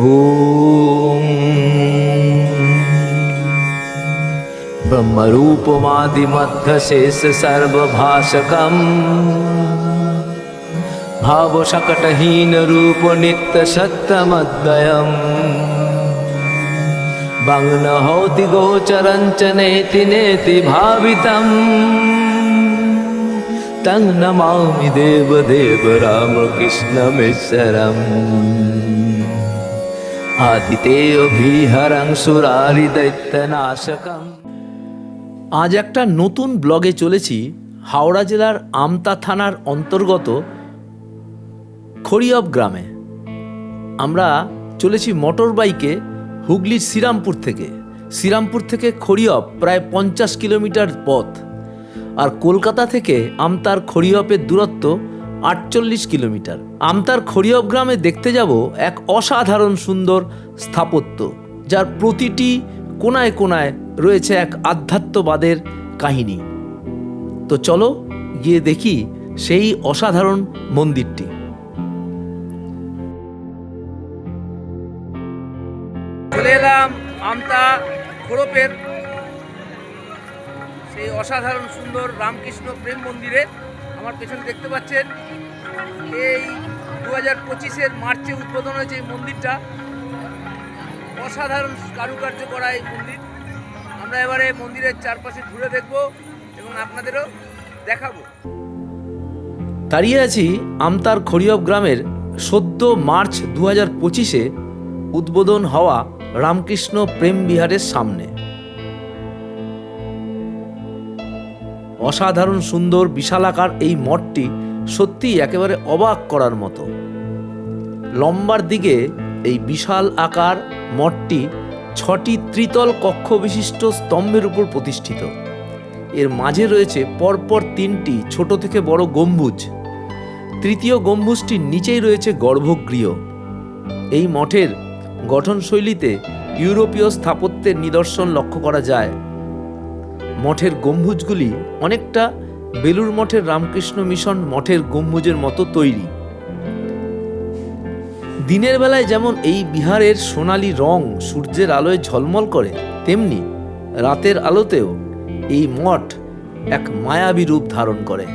ॐ ब्रह्मरूपमादिमध्यशेषसर्वभाषकम् ब्रह्मरूपमादिमद्धशेष भग्नहौति गोचरं च नेति नेति भावितम् तं नमामि देवदेव रामकृष्ण मेसरम् আজ একটা নতুন ব্লগে চলেছি হাওড়া জেলার আমতা থানার অন্তর্গত খড়িয়ব গ্রামে। আমরা চলেছি মোটর বাইকে হুগলির শ্রীরামপুর থেকে। শ্রীরামপুর থেকে খড়িয়ব প্রায় পঞ্চাশ কিলোমিটার পথ। আর কলকাতা থেকে আমতার খড়িয়পের দূরত্ব আটচল্লিশ কিলোমিটার। আমতার খড়িয়ব গ্রামে দেখতে যাব এক অসাধারণ সুন্দর স্থাপত্য, যার প্রতিটি কোনায় কোনায় রয়েছে এক আধ্যাত্মবাদের কাহিনী। তো চলো গিয়ে দেখি সেই অসাধারণ মন্দিরটি। চলে এলাম আমতা খোড়পের। সেই অসাধারণ সুন্দর রামকৃষ্ণ প্রেম মন্দিরে। আমার পেছনে দেখতে পাচ্ছেন, এই দু হাজার পঁচিশের মার্চে উদ্বোধন হয়েছে এই মন্দিরটা। অসাধারণ কারুকার্য করা এই মন্দির। আমরা এবারে মন্দিরের চারপাশে ঘুরে দেখব এবং আপনাদেরও দেখাবো। দাঁড়িয়ে আছি আমতার খড়িয়ব গ্রামের সদ্য মার্চ দু হাজার পঁচিশে উদ্বোধন হওয়া রামকৃষ্ণ প্রেম বিহারের সামনে। অসাধারণ সুন্দর বিশালাকার এই মঠটি সত্যিই একেবারে অবাক করার মতো। লম্বার দিকে এই বিশাল আকার মঠটি ছটি ত্রিতল কক্ষ বিশিষ্ট স্তম্ভের উপর প্রতিষ্ঠিত। এর মাঝে রয়েছে পরপর তিনটি ছোট থেকে বড় গম্বুজ। তৃতীয় গম্বুজটির নিচেই রয়েছে গর্ভগৃহ। এই মঠের গঠনশৈলীতে ইউরোপীয় স্থাপত্যের নিদর্শন লক্ষ্য করা যায়। মঠের গম্বুজগুলি অনেকটা বেলুর মঠের রামকৃষ্ণ মিশন মঠের গম্বুজের মতো তৈরি। দিনের বেলায় যেমন এই বিহারের সোনালী রং সূর্যের আলোয় ঝলমল করে, তেমনি রাতের আলোতেও এই মঠ এক মায়াবী রূপ ধারণ করে।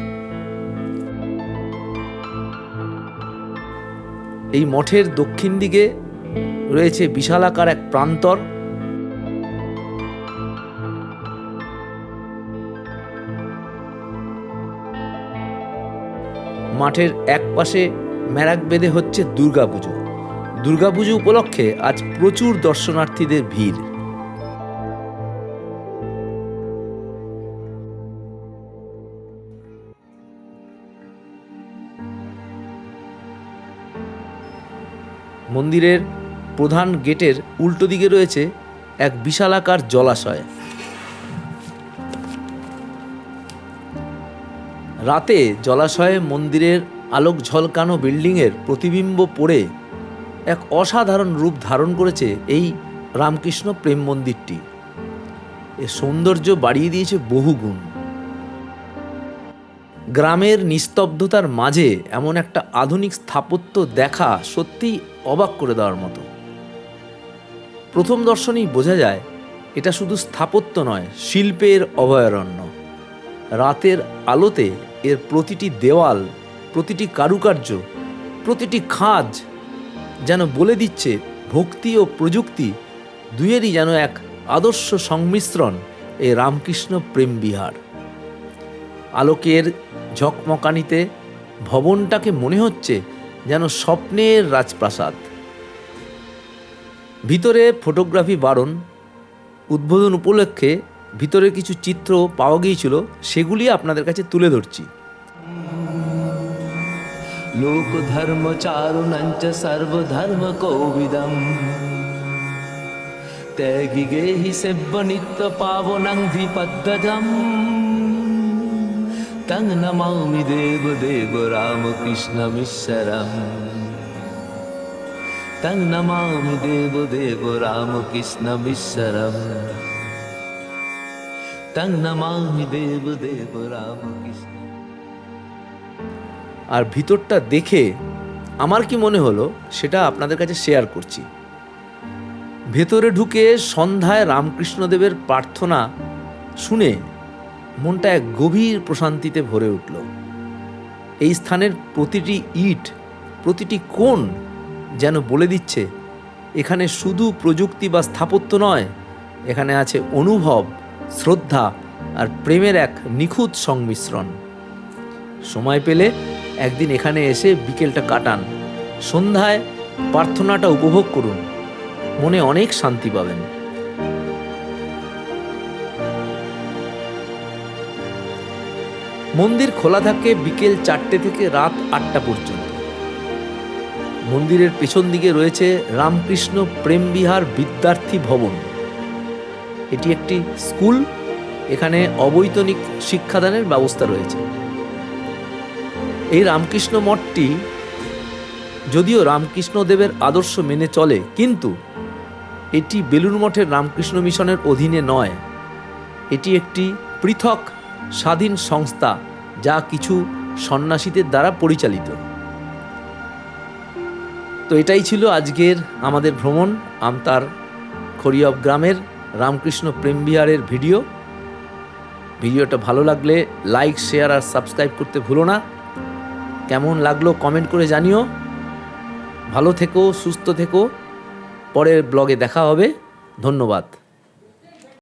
এই মঠের দক্ষিণ দিকে রয়েছে বিশালাকার এক প্রান্তর। মাঠের এক পাশে ম্যারাক বেঁধে হচ্ছে দুর্গাপুজো। দুর্গাপুজো উপলক্ষে আজ প্রচুর দর্শনার্থীদের ভিড়। মন্দিরের প্রধান গেটের উল্টো দিকে রয়েছে এক বিশালাকার জলাশয়। রাতে জলাশয়ে মন্দিরের আলোক ঝলকানো বিল্ডিংয়ের প্রতিবিম্ব পড়ে এক অসাধারণ রূপ ধারণ করেছে এই রামকৃষ্ণ প্রেম মন্দিরটি। এর সৌন্দর্য বাড়িয়ে দিয়েছে বহুগুণ গ্রামের নিস্তব্ধতার মাঝে এমন একটা আধুনিক স্থাপত্য দেখা সত্যিই অবাক করে দেওয়ার মতো। প্রথম দর্শনেই বোঝা যায়, এটা শুধু স্থাপত্য নয়, শিল্পের অভয়ারণ্য। রাতের আলোতে এর প্রতিটি দেওয়াল, প্রতিটি কারুকার্য, প্রতিটি খাঁজ যেন বলে দিচ্ছে ভক্তি ও প্রযুক্তি দুয়েরই যেন এক আদর্শ সংমিশ্রণ এই রামকৃষ্ণ প্রেম বিহার। আলোকের ঝকমকানিতে ভবনটাকে মনে হচ্ছে যেন স্বপ্নের রাজপ্রাসাদ। ভিতরে ফটোগ্রাফি বারণ, উদ্বোধন উপলক্ষে ভিতরে কিছু চিত্র পাওয়া গিয়েছিল, সেগুলি আপনাদের কাছে তুলে ধরছি। লোকধর্মচারুণঞ্চ সর্বধর্মকৌবিদম ত্যাগি গেহি সেব্য নিত্য পাবনং ধিপদ্দজম তং নমামি দেব দেব রামকৃষ্ণ মিশ্রম। তং নমামি দেব দেব রামকৃষ্ণ মিশ্রম। আর ভিতরটা দেখে আমার কি মনে হলো, সেটা আপনাদের কাছে শেয়ার করছি। ভেতরে ঢুকে সন্ধ্যায় রামকৃষ্ণদেবের প্রার্থনা শুনে মনটা এক গভীর প্রশান্তিতে ভরে উঠল। এই স্থানের প্রতিটি ইট, প্রতিটি কোণ যেন বলে দিচ্ছে, এখানে শুধু প্রযুক্তি বা স্থাপত্য নয়, এখানে আছে অনুভব শ্রদ্ধা আর প্রেমের এক নিখুঁত সংমিশ্রণ। সময় পেলে একদিন এখানে এসে বিকেলটা কাটান। সন্ধ্যায় প্রার্থনাটা উপভোগ করুন। মনে অনেক শান্তি পাবেন। মন্দির খোলা থাকে বিকেল চারটে থেকে রাত আটটা পর্যন্ত। মন্দিরের পেছন দিকে রয়েছে রামকৃষ্ণ প্রেমবিহার বিদ্যার্থী ভবন। এটি একটি স্কুল। এখানে অবৈতনিক শিক্ষাদানের ব্যবস্থা রয়েছে। এই রামকৃষ্ণ মঠটি যদিও রামকৃষ্ণ দেবের আদর্শ মেনে চলে, কিন্তু এটি বেলুর মঠের রামকৃষ্ণ মিশনের অধীনে নয়। এটি একটি পৃথক স্বাধীন সংস্থা, যা কিছু সন্ন্যাসীদের দ্বারা পরিচালিত। তো এটাই ছিল আজকের আমাদের ভ্রমণ। আমতার খড়িয়ব গ্রামের রামকৃষ্ণ প্রেমবিহারের ভিডিও। ভিডিওটা ভালো লাগলে লাইক, শেয়ার আর সাবস্ক্রাইব করতে ভুলো না। কেমন লাগল কমেন্ট করে জানিও। ভালো থেকো, সুস্থ থেকো। পরের ব্লগে দেখা হবে। ধন্যবাদ।